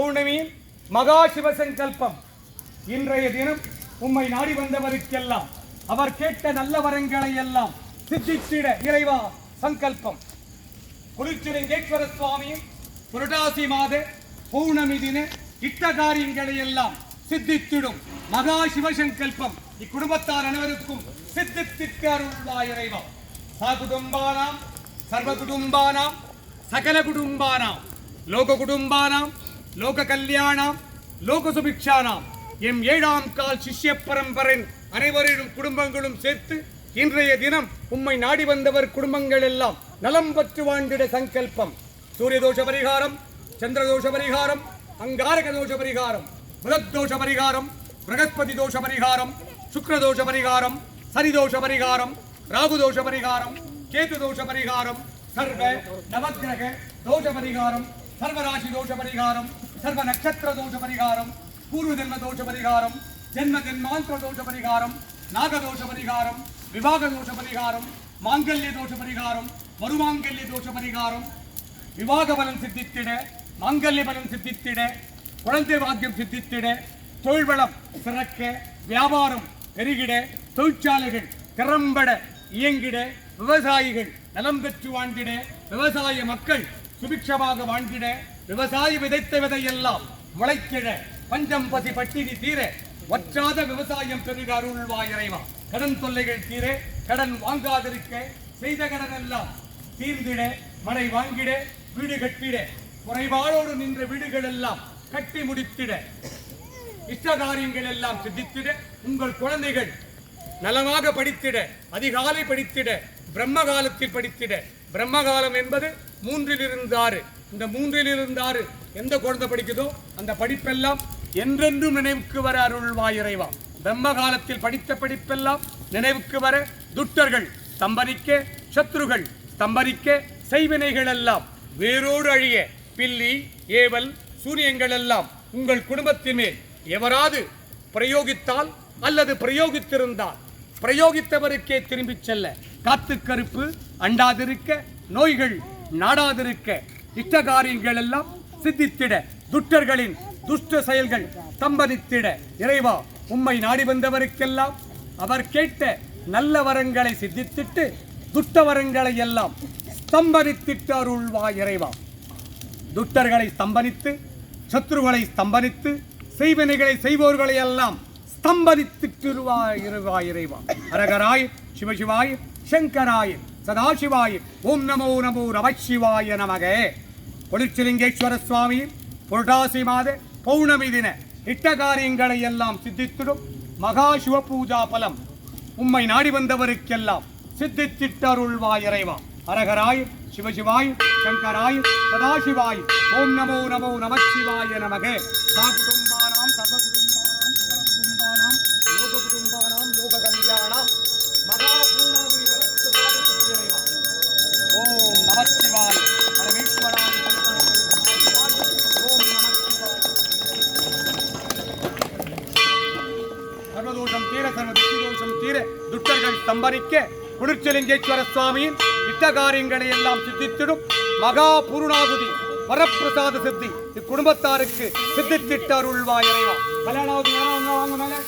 பௌர்ணமியின் மகா சிவசங்கல்பம் இன்றைய தினம் உம்மை நாடி வந்தவருக்கெல்லாம் அவர் கேட்ட நல்ல வரங்களை எல்லாம் சித்திச்சிட இறைவா சங்கல்பம். குளிர்ச்சிலிங்கேஸ்வர சுவாமியின் புரட்டாசி மாத பௌர்ணமி தின இட்ட காரியங்களை எல்லாம் சித்தித்திடும் மகா சிவசங்கல்பம் இக்குடும்பத்தார் அனைவருக்கும் சித்தித்திக்க அருள்வாய் இறைவா. சா குடும்பானாம் சர்வ குடும்பானாம் சகல குடும்பானாம் லோக குடும்பானாம் லோக கல்யாணம் லோக சுபிக்ஷானாம். எம் ஏழாம் கால் சிஷ்ய பரம்பரின் அனைவரின் குடும்பங்களும் சேர்த்து இன்றைய தினம் உம்மை நாடி வந்தவர் குடும்பங்கள் எல்லாம் நலம் பற்று வாழ்ந்திட சங்கல்பம். சூரிய தோஷ பரிகாரம் சந்திரதோஷ பரிகாரம் அங்காரக தோஷ பரிகாரம் புதத் பரிகாரம் பிரகஸ்பதி தோஷ பரிகாரம் சுக்ரதோஷ பரிகாரம் சனிதோஷ பரிகாரம் ராகுதோஷ பரிகாரம் கேது தோஷ பரிகாரம் சர்வ நவகிரக தோஷ பரிகாரம் சர்வராசி தோஷ பரிகாரம் சர்வ நட்சத்திர தோஷ பரிகாரம் பூர்வ ஜென்ம தோஷ பரிகாரம் ஜென்ம ஜென்மாந்திர தோஷ பரிகாரம் நாகதோஷ பரிகாரம் விவாக தோஷ பரிகாரம் மாங்கல்ய தோஷ பரிகாரம் மறுமாங்கல்ய தோஷ பரிகாரம் விவாக பலன் சித்தித்திட மாங்கல்ய பலன் சித்தித்திட குழந்தை பாக்கியம் சித்தித்திட தொழில் வளம் சிறக்க வியாபாரம் பெருகிட தொழிற்சாலைகள் திறம்பட இயங்கிட விவசாயிகள் நலம் பெற்று வாழ்ந்திட விவசாய மக்கள் சுபிக்ஷமாக வாழ்ந்திட விவசாயி விதைத்த விதையெல்லாம் முளைத்திட பஞ்சம் பசி பட்டினி தீர வற்றாத விவசாயம் பெருக அருள்வாய் இறைவா. கடன் தொல்லைகள் தீர கடன் வாங்காதிருக்க செய்த கடன் எல்லாம் தீர்ந்திட மனை வாங்கிட வீடு கட்டிட குறைபாடோடு நின்ற வீடுகள் எல்லாம் கட்டி முடித்திட இஷ்ட காரியங்கள் எல்லாம் சிந்தித்திட உங்கள் குழந்தைகள் நலமாக படித்திட அதிகாலை படித்திட பிரம்ம காலத்தில் படித்திட. பிரம்ம காலம் என்பது மூன்றிலிருந்து ஆறு இந்த மூன்றிலிருந்து ஆறு எந்த குழந்தை படிக்குதோ அந்த படிப்பெல்லாம் என்றென்றும் நினைவுக்கு வர அருள்வாய் இறைவா. பிரம்ம காலத்தில் படித்த படிப்பெல்லாம் நினைவுக்கு வர துட்டர்கள் ஸ்தம்பரிக்க சத்ருகள் ஸ்தம்பரிக்க செய்வினைகள் எல்லாம் வேரோடு அழிய பில்லி ஏவல் சூரியங்கள் எல்லாம் உங்கள் குடும்பத்தின் மேல் எவராது பிரயோகித்தால் அல்லது பிரயோகித்திருந்தால் பிரயோகித்தவருக்கே திரும்பிச் செல்ல. காத்து கருப்பு அண்டாதிருக்க நோய்கள் நாடாதிருக்க. இஷ்ட காரியங்கள் எல்லாம் சித்தித்திட. துட்டர்களின் துஷ்ட செயல்கள் தம்பதித்திட. இறைவா உம்மை நாடி வந்தவருக்கெல்லாம் அவர் கேட்ட நல்ல வரங்களை சித்தித்திட்டு துட்ட வரங்களை எல்லாம் ஸ்தம்பனித்திட்டு அருள்வா இறைவா. துட்டர்களை ஸ்தம்பனித்து சத்ருகளை ஸ்தம்பனித்து செய்வினைகளை செய்வோர்களை எல்லாம் ஸ்தம்பனித்திருவாய் இருவாய் இறைவா. அரகராய் சிவசிவாய் சங்கராய் சதாசிவாய் ஓம் நமோ நமோ நமசிவாய நமக. பொலிச்சிலிங்கேஸ்வர சுவாமி புரட்டாசி மாத பௌர்ணமி தின இட்ட காரியங்களை எல்லாம் சித்தித்திடும் மகா சிவ பூஜா பலம். உம்மை நாடி வந்தவருக்கெல்லாம் சித்தித்திட்டருள்வாய் இறைவா. அரகராய் சிவசிவாய் சங்கராய் சதாசிவாய் ஓம் நமோ நமோ நமசிவாய நமக. சா குடும்பானாம் துட்டர்கள் சம்பரிக்க குளிர்ச்சலிங்கேஸ்வர சுவாமியின் இட்ட காரியங்களை எல்லாம் சித்தித்திடும் மகா பூர்ணாகுதி வரப்பிரசாத சித்தி. இக்குடும்பத்தாருக்கு சித்தித்திட்ட அருள்வாய் இறைவா. கல்யாணாவது வாங்க மேலே.